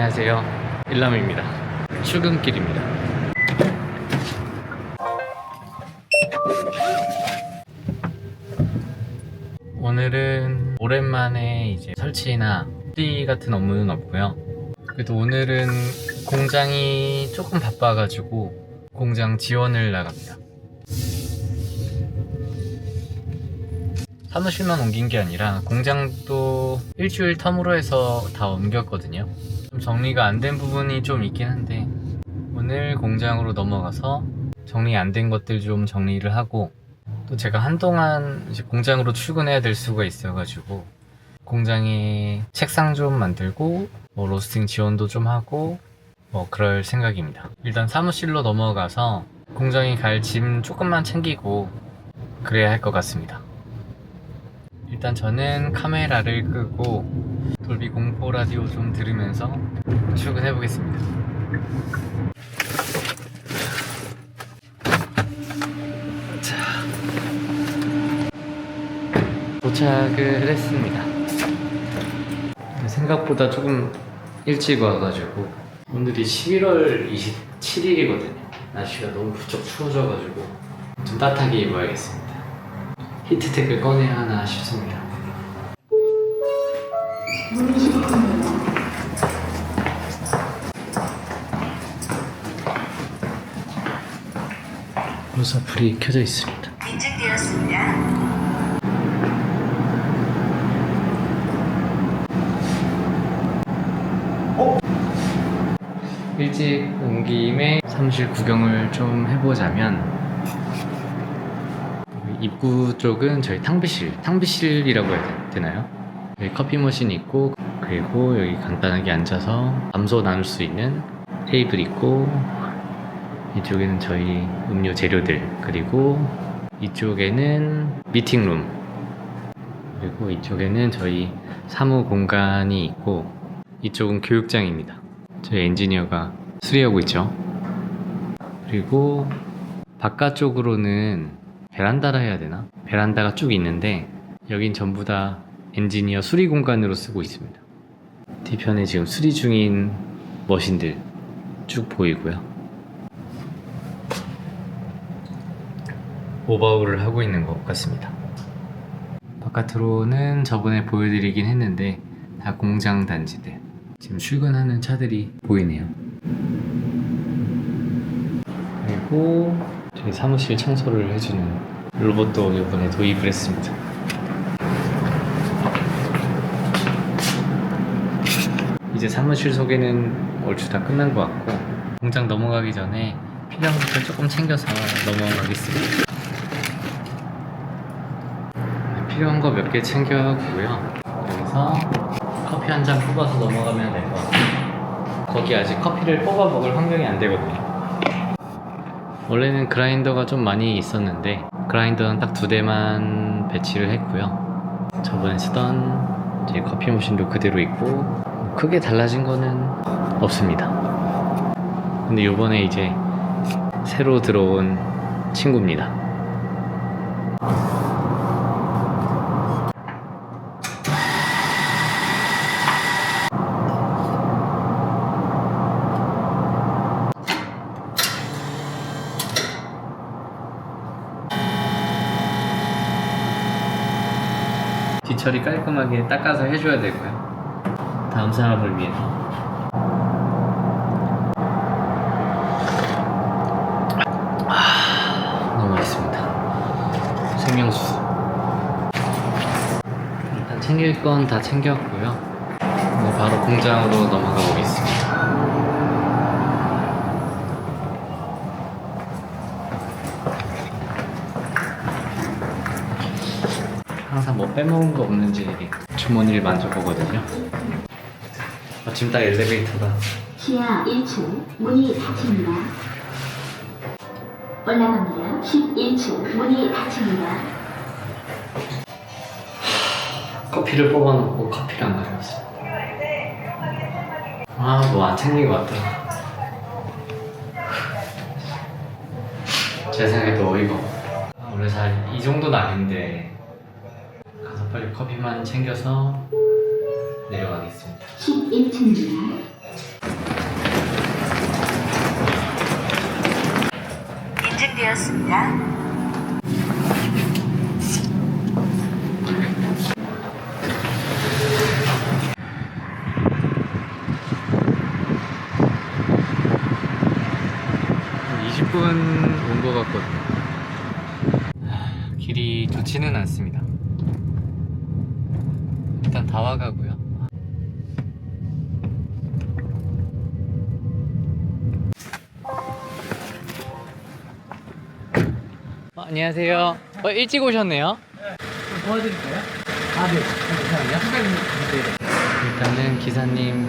안녕하세요. 일남입니다. 출근길입니다. 오늘은 오랜만에 이제 설치나 수리 같은 업무는 없고요. 그래도 오늘은 공장이 조금 바빠가지고 공장 지원을 나갑니다. 사무실만 옮긴 게 아니라 공장도 일주일 텀으로 해서 다 옮겼거든요. 좀 정리가 안 된 부분이 좀 있긴 한데 오늘 공장으로 넘어가서 정리 안 된 것들 좀 정리를 하고 또 제가 한동안 이제 공장으로 출근해야 될 수가 있어가지고 공장에 책상 좀 만들고 뭐 로스팅 지원도 좀 하고 뭐 그럴 생각입니다. 일단 사무실로 넘어가서 공장에 갈 짐 조금만 챙기고 그래야 할 것 같습니다. 일단 저는 카메라를 끄고 돌비 공포 라디오 좀 들으면서 출근해 보겠습니다. 자, 도착을 했습니다. 생각보다 조금 일찍 와가지고 오늘이 11월 27일이거든요. 날씨가 너무 부쩍 추워져가지고 좀 따뜻하게 입어야겠습니다. 히트텍을 꺼내야 하나 싶습니다. 불이 켜져 있습니다. 인증되었습니다. 일찍 온 김에 사무실 구경을 좀 해보자면 입구 쪽은 저희 탕비실, 탕비실이라고 해야 되나요? 여기 커피 머신 있고 그리고 여기 간단하게 앉아서 담소 나눌 수 있는 테이블 있고 이쪽에는 저희 음료 재료들 그리고 이쪽에는 미팅룸 그리고 이쪽에는 저희 사무 공간이 있고 이쪽은 교육장입니다. 저희 엔지니어가 수리하고 있죠. 그리고 바깥쪽으로는 베란다라 해야 되나? 베란다가 쭉 있는데 여긴 전부 다 엔지니어 수리 공간으로 쓰고 있습니다. 뒤편에 지금 수리 중인 머신들 쭉 보이고요. 오버홀을 하고 있는 것 같습니다. 바깥으로는 저번에 보여드리긴 했는데 다 공장 단지들 지금 출근하는 차들이 보이네요. 그리고 저희 사무실 청소를 해주는 로봇도 이번에 도입을 했습니다. 이제 사무실 소개는 얼추 다 끝난 것 같고 공장 넘어가기 전에 필요한 것들 조금 챙겨서 넘어가겠습니다. 네, 필요한 거 몇 개 챙겨가고요. 여기서 커피 한 잔 뽑아서 넘어가면 될 것 같아요. 거기 아직 커피를 뽑아 먹을 환경이 안 되거든요. 원래는 그라인더가 좀 많이 있었는데 그라인더는 딱 두 대만 배치를 했고요. 저번에 쓰던 이제 커피 머신도 그대로 있고 크게 달라진 거는 없습니다. 근데 요번에 이제 새로 들어온 친구입니다. 뒤처리 깔끔하게 닦아서 해줘야 되고요. 다음 사람을 위해서. 아, 너무 맛있습니다. 생명수. 일단 챙길 건 다 챙겼고요. 이제 바로 공장으로 넘어가 보겠습니다. 항상 뭐 빼먹은 거 없는지 주머니를 만져보거든요. 마침 딱 엘리베이터가 지하 1층 문이 닫힙니다. 올라갑니다. 11층 문이 닫힙니다. 커피를 뽑아놓고 커피를 안 가져왔어요. 아, 뭐 안 챙긴 것 같더라. 제 생각에도 어이가 없어. 아, 원래 잘 이 정도는 아닌데 가서 빨리 커피만 챙겨서 내려가겠습니다. 11 시작합니다. 인증되었습니다. 온것 같거든요. 길이 좋지는 않습니다. 일단 다 와가고요. 안녕하세요. 어, 일찍 오셨네요. 좀 도와드릴까요? 아, 네. 잠깐만요. 일단은 기사님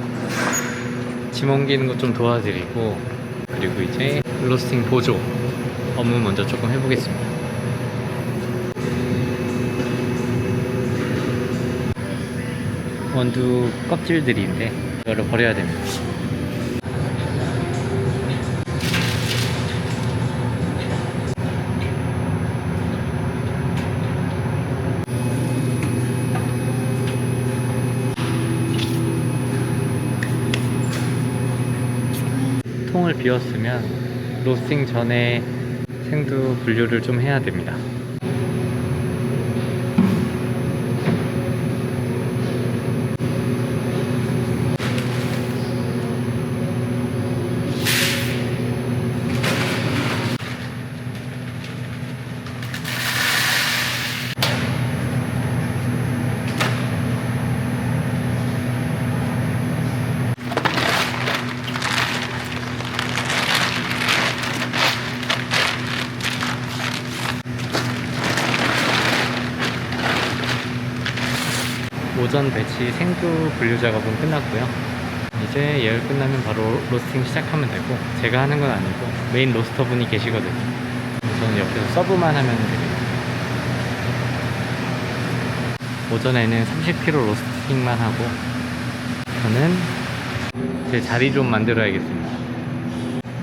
짐 옮기는 것 좀 도와드리고 그리고 이제 로스팅 보조 업무 먼저 조금 해보겠습니다. 원두 껍질들인데 이거를 버려야 됩니다. 통을 비웠으면 로스팅 전에 생두 분류를 좀 해야 됩니다. 오전 배치 생두 분류 작업은 끝났고요. 이제 예열 끝나면 바로 로스팅 시작하면 되고 제가 하는 건 아니고 메인 로스터 분이 계시거든요. 저는 옆에서 서브만 하면 됩니다. 오전에는 30kg 로스팅만 하고 저는 제 자리 좀 만들어야겠습니다.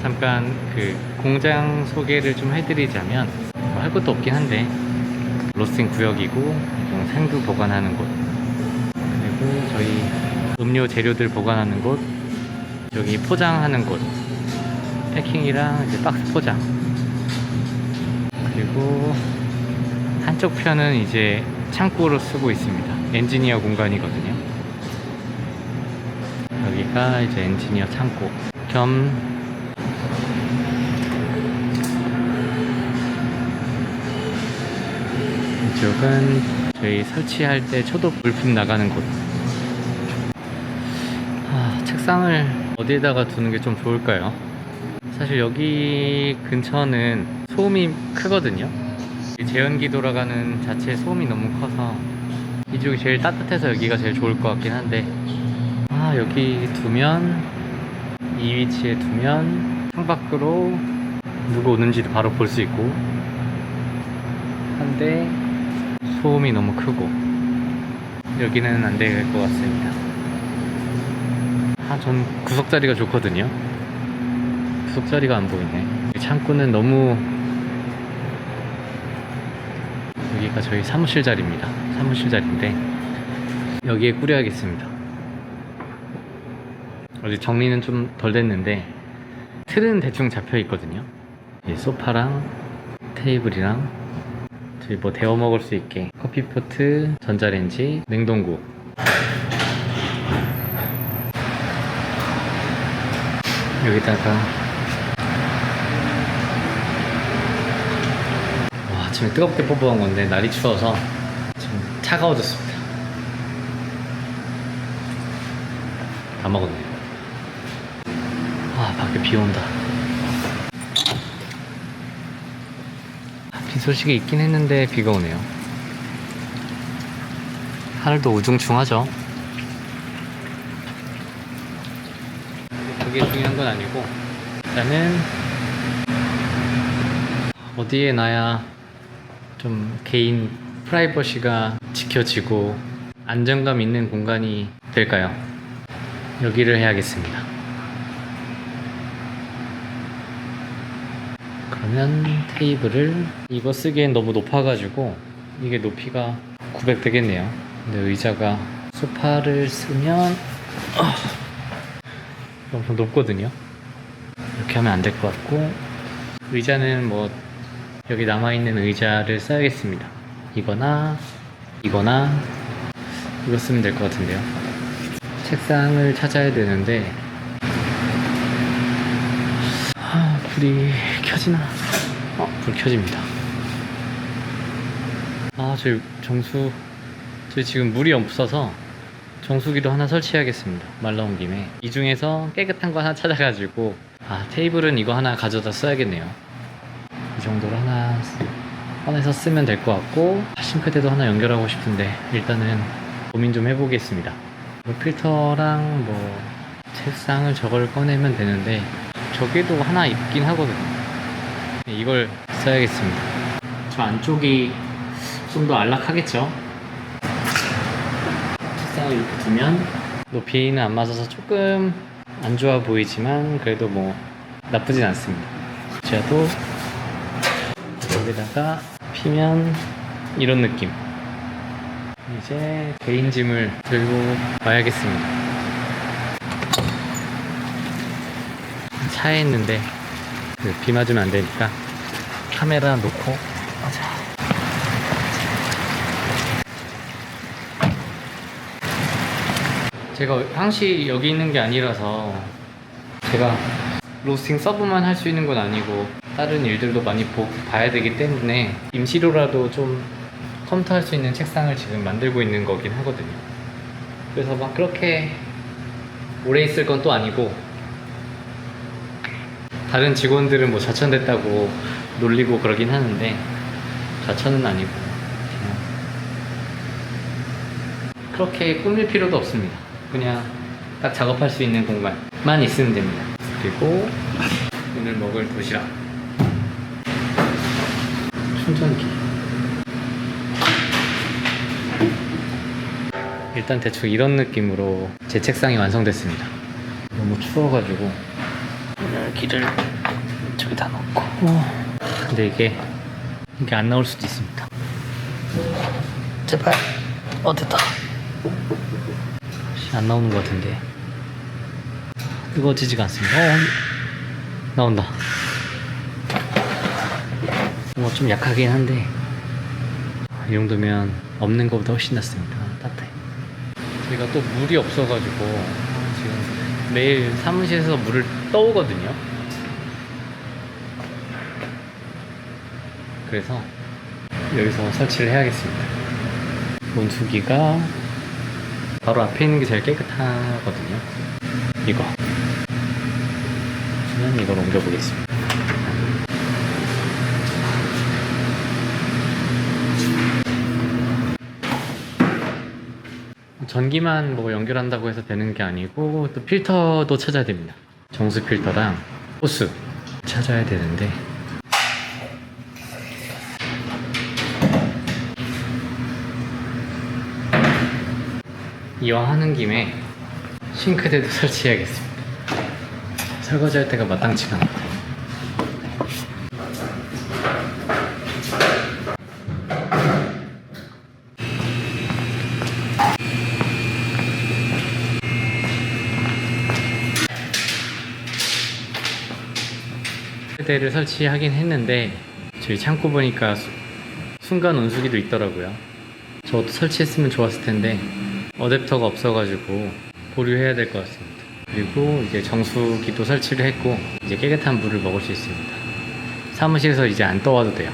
잠깐 그 공장 소개를 좀 해드리자면 뭐 할 것도 없긴 한데 로스팅 구역이고 좀 생두 보관하는 곳 그리고 저희 음료 재료들 보관하는 곳 여기 포장하는 곳 패킹이랑 이제 박스 포장. 그리고 한쪽 편은 이제 창고로 쓰고 있습니다. 엔지니어 공간이거든요. 여기가 이제 엔지니어 창고. 겸 이쪽은 저희 설치할 때 초도 물품 나가는 곳. 아, 책상을 어디에다가 두는 게 좀 좋을까요? 사실 여기 근처는 소음이 크거든요. 이 제연기 돌아가는 자체 소음이 너무 커서 이쪽이 제일 따뜻해서 여기가 제일 좋을 것 같긴 한데 아 여기 두면 이 위치에 두면 창밖으로 누구 오는지도 바로 볼 수 있고 한데 소음이 너무 크고 여기는 안 될 것 같습니다. 아, 전 구석 자리가 좋거든요. 구석 자리가 안 보이네. 이 창고는 너무 여기가 저희 사무실 자리입니다. 사무실 자리인데 여기에 꾸려야겠습니다. 어제 정리는 좀 덜 됐는데 틀은 대충 잡혀 있거든요. 이 소파랑 테이블이랑 저희 뭐 데워 먹을 수 있게 커피포트, 전자레인지, 냉동고 여기다가 와, 아침에 뜨겁게 뽑아온 건데 날이 추워서 지금 차가워졌습니다 다 먹었네요 아 밖에 비 온다 비 소식이 있긴 했는데 비가 오네요. 하늘도 우중충하죠. 그게 중요한 건 아니고 일단은 어디에 놔야 좀 개인 프라이버시가 지켜지고 안정감 있는 공간이 될까요? 여기를 해야겠습니다. 그러면 테이블을 이거 쓰기엔 너무 높아가지고 이게 높이가 900 되겠네요. 근데 의자가 소파를 쓰면 아, 너무 높거든요. 이렇게 하면 안 될 것 같고 의자는 뭐 여기 남아있는 의자를 써야겠습니다. 이거나 이거나 이거 쓰면 될 것 같은데요. 책상을 찾아야 되는데 아, 불이 켜지나? 어, 불 켜집니다. 아, 저희 정수, 저희 지금 물이 없어서 정수기도 하나 설치해야겠습니다. 말 나온 김에. 이 중에서 깨끗한 거 하나 찾아가지고, 아, 테이블은 이거 하나 가져다 써야겠네요. 이 정도로 하나 꺼내서 쓰면 될 것 같고, 싱크대도 하나 연결하고 싶은데, 일단은 고민 좀 해보겠습니다. 뭐 필터랑 뭐, 책상을 저걸 꺼내면 되는데, 저기도 하나 있긴 하거든요. 이걸 써야겠습니다. 저 안쪽이 좀 더 안락하겠죠? 책상을 이렇게 두면 높이는 안 맞아서 조금 안 좋아 보이지만 그래도 뭐 나쁘진 않습니다. 저도 여기다가 피면 이런 느낌. 이제 개인 짐을 들고 와야겠습니다. 차에 있는데 그비 맞으면 안 되니까 카메라 놓고 가자. 제가 항시 여기 있는 게 아니라서 제가 로스팅 서브만 할 수 있는 건 아니고 다른 일들도 많이 보, 봐야 되기 때문에 임시로라도 좀 컴퓨터 할 수 있는 책상을 지금 만들고 있는 거긴 하거든요. 그래서 막 그렇게 오래 있을 건 또 아니고 다른 직원들은 뭐 좌천됐다고 놀리고 그러긴 하는데 좌천은 아니고 그렇게 꾸밀 필요도 없습니다. 그냥 딱 작업할 수 있는 공간만 있으면 됩니다. 그리고 오늘 먹을 도시락 충전기 일단 대충 이런 느낌으로 제 책상이 완성됐습니다. 너무 추워가지고 오늘 길을 저기다 놓고 근데 이게 이게 안 나올 수도 있습니다. 제발 어 됐다. 안 나오는 것 같은데 뜨거워지지가 않습니다. 어, 나온다. 뭐 좀 약하긴 한데 이 정도면 없는 것보다 훨씬 낫습니다. 따뜻해. 저희가 또 물이 없어가지고 지금 매일 사무실에서 물을 떠오거든요. 그래서 여기서 설치를 해야겠습니다. 온수기가 바로 앞에 있는 게 제일 깨끗하거든요. 이거. 그러면 이걸 옮겨보겠습니다. 전기만 뭐 연결한다고 해서 되는 게 아니고 또 필터도 찾아야 됩니다. 정수 필터랑 호스 찾아야 되는데 이왕 하는 김에 싱크대도 설치해야겠습니다. 설거지 할 때가 마땅치가 않아요. 싱크대를 설치하긴 했는데 저희 창고 보니까 수- 순간 온수기도 있더라고요. 저도 설치했으면 좋았을 텐데 어댑터가 없어가지고 보류해야 될 것 같습니다. 그리고 이제 정수기도 설치를 했고 이제 깨끗한 물을 먹을 수 있습니다. 사무실에서 이제 안 떠와도 돼요.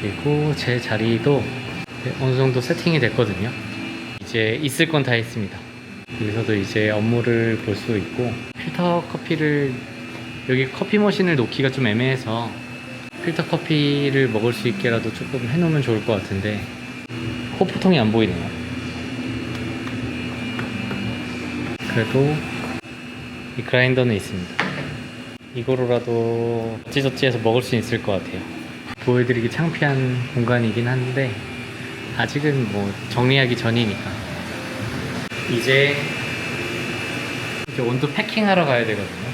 그리고 제 자리도 어느 정도 세팅이 됐거든요. 이제 있을 건 다 했습니다. 여기서도 이제 업무를 볼 수 있고 필터 커피를 여기 커피 머신을 놓기가 좀 애매해서 필터 커피를 먹을 수 있게라도 조금 해놓으면 좋을 것 같은데 호프통이 안 보이네요. 그래도 이 그라인더는 있습니다. 이거로라도 어찌저찌 해서 먹을 수 있을 것 같아요. 보여드리기 창피한 공간이긴 한데 아직은 뭐 정리하기 전이니까 이제 이제 온도 패킹하러 가야 되거든요.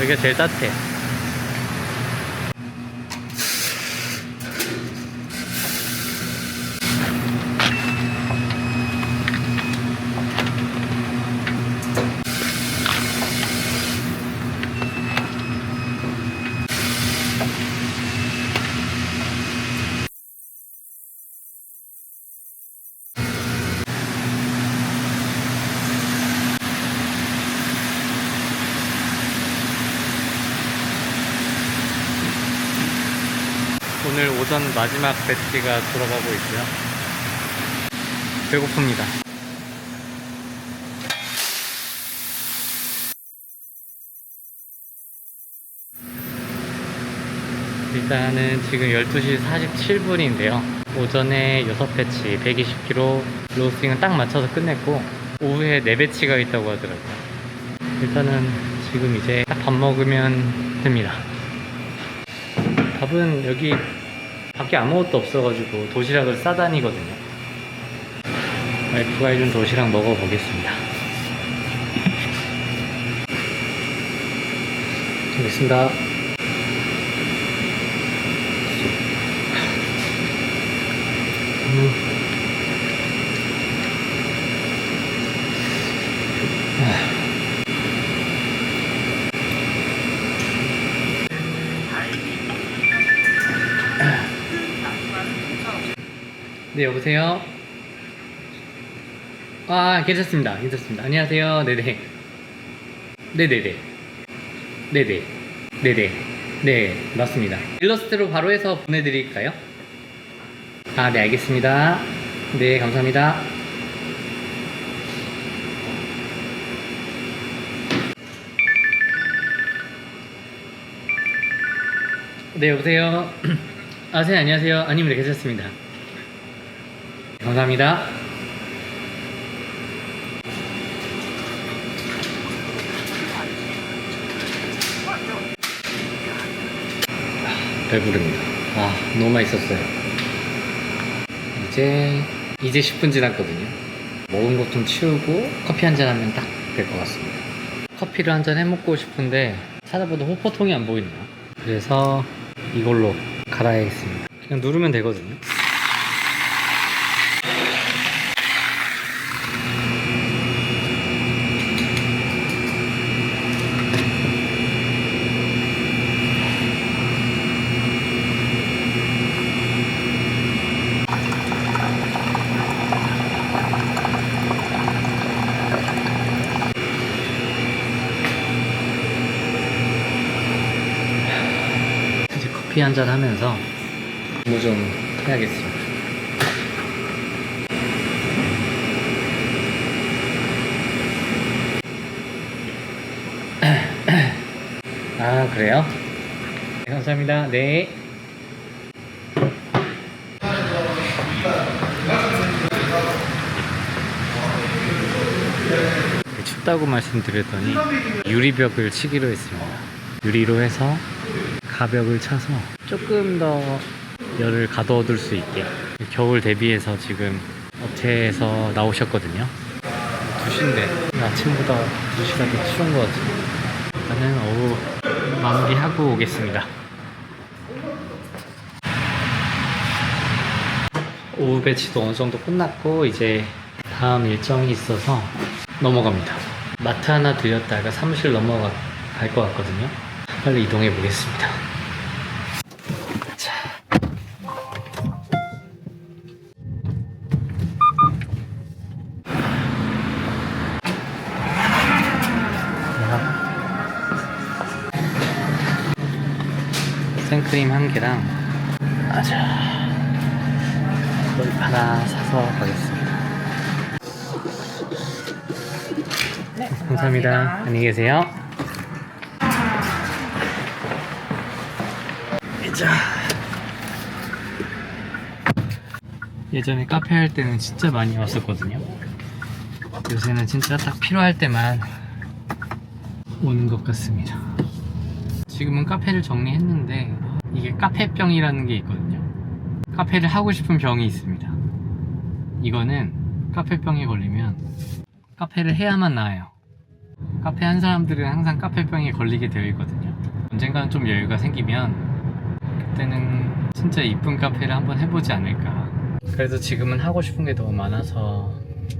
여기가 제일 따뜻해. 마지막 배치가 돌아가고 있고요. 배고픕니다. 일단은 지금 12시 47분인데요. 오전에 6배치 120kg 로스팅은 딱 맞춰서 끝냈고 오후에 4배치가 있다고 하더라고요. 일단은 지금 이제 딱 밥 먹으면 됩니다. 밥은 여기 밖에 아무것도 없어가지고 도시락을 싸다니거든요. 와이프가 해준 도시락 먹어보겠습니다. 알겠습니다. 네, 여보세요? 아, 괜찮습니다. 괜찮습니다. 안녕하세요. 네네. 네네네. 네네. 네네. 네, 맞습니다. 일러스트로 바로 해서 보내드릴까요? 아, 네, 알겠습니다. 네, 감사합니다. 네, 여보세요? 아, 선생님, 안녕하세요. 아닙니다. 괜찮습니다. 감사합니다. 배부릅니다. 아, 너무 맛있었어요. 이제, 이제 10분 지났거든요. 먹은 것 좀 치우고 커피 한 잔 하면 딱 될 것 같습니다. 커피를 한 잔 해먹고 싶은데 찾아봐도 호퍼통이 안 보이네요. 그래서 이걸로 갈아야겠습니다. 그냥 누르면 되거든요. 이제 커피 한 잔 하면서 뭐좀 해야겠습니다. 아, 그래요? 네, 감사합니다. 네. 네, 춥다고 말씀드렸더니 유리벽을 치기로 했습니다. 유리로 해서 가벽을 차서 조금 더 열을 가둬둘 수 있게. 겨울 대비해서 지금 업체에서 나오셨거든요. 2시인데. 아침보다 2시가 더 추운 것 같아요. 저는 오후 마무리하고 오겠습니다. 오후 배치도 어느 정도 끝났고 이제 다음 일정이 있어서 넘어갑니다. 마트 하나 들렸다가 사무실 넘어갈 것 같거든요 빨리 이동해 보겠습니다 자. 생크림 한 개랑 아자 물 하나 사서 가겠습니다. 네, 감사합니다. 안녕히 계세요. 자. 예전에 카페 할 때는 진짜 많이 왔었거든요. 요새는 진짜 딱 필요할 때만 오는 것 같습니다. 지금은 카페를 정리했는데 이게 카페병이라는 게 있거든요. 카페를 하고 싶은 병이 있습니다. 이거는 카페병에 걸리면 카페를 해야만 나아요. 카페 한 사람들은 항상 카페병에 걸리게 되어 있거든요. 언젠가는 좀 여유가 생기면 그때는 진짜 이쁜 카페를 한번 해보지 않을까. 그래도 지금은 하고 싶은 게 너무 많아서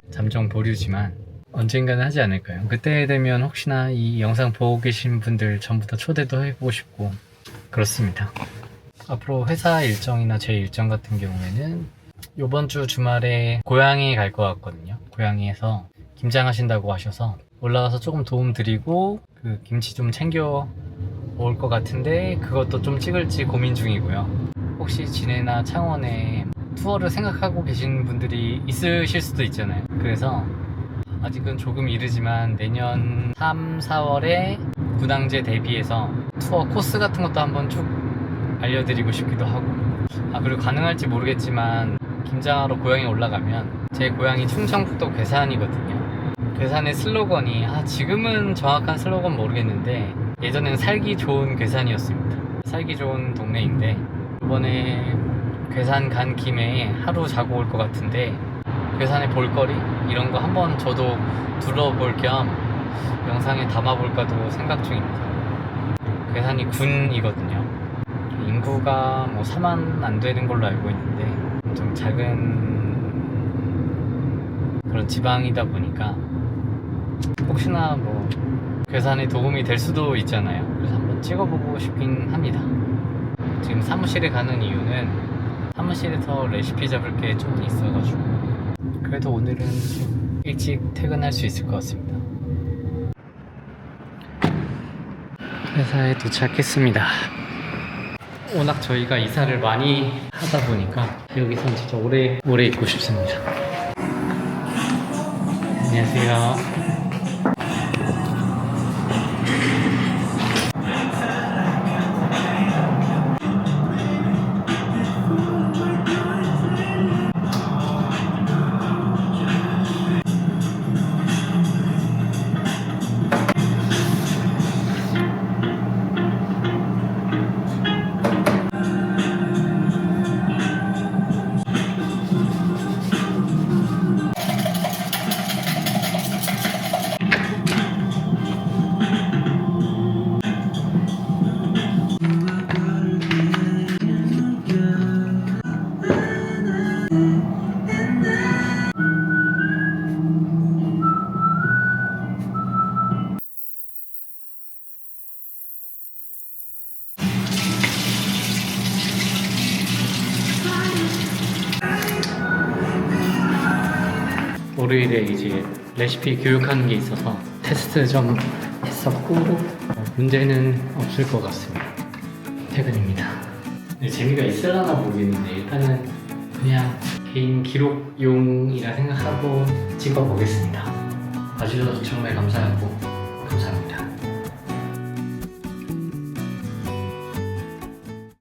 잠정 보류지만 언젠가는 하지 않을까요? 그때 되면 혹시나 이 영상 보고 계신 분들 전부 다 초대도 해보고 싶고 그렇습니다. 앞으로 회사 일정이나 제 일정 같은 경우에는 이번 주 주말에 고향에 갈것 같거든요. 고향에서 김장 하신다고 하셔서 올라가서 조금 도움 드리고 그 김치 좀 챙겨 올 것 같은데 그것도 좀 찍을지 고민 중이고요. 혹시 진해나 창원에 투어를 생각하고 계신 분들이 있으실 수도 있잖아요. 그래서 아직은 조금 이르지만 내년 3, 4월에 군항제 대비해서 투어 코스 같은 것도 한번 쭉 알려드리고 싶기도 하고 아 그리고 가능할지 모르겠지만 김장하러 고향에 올라가면 제 고향이 충청북도 괴산이거든요 괴산의 슬로건이 아 지금은 정확한 슬로건 모르겠는데 예전엔 살기 좋은 괴산이었습니다. 살기 좋은 동네인데 이번에 괴산 간 김에 하루 자고 올 것 같은데 괴산의 볼거리 이런 거 한번 저도 둘러볼 겸 영상에 담아볼까도 생각 중입니다. 괴산이 군이거든요. 인구가 뭐 4만 안 되는 걸로 알고 있는데 좀 작은 그런 지방이다 보니까 혹시나 뭐 괴산에 도움이 될 수도 있잖아요. 그래서 한번 찍어보고 싶긴 합니다. 지금 사무실에 가는 이유는 사무실에서 레시피 잡을 게 좀 있어가지고 그래도 오늘은 좀 일찍 퇴근할 수 있을 것 같습니다. 회사에 도착했습니다. 워낙 저희가 이사를 많이 하다 보니까 여기선 진짜 오래 오래 있고 싶습니다. 안녕하세요. 레시피 교육하는 게 있어서 테스트 좀 했었고 어, 문제는 없을 것 같습니다. 퇴근입니다. 네, 재미가 있으려나 모르겠는데 일단은 그냥 개인 기록용이라 생각하고 찍어보겠습니다. 봐주셔서 정말 감사하고.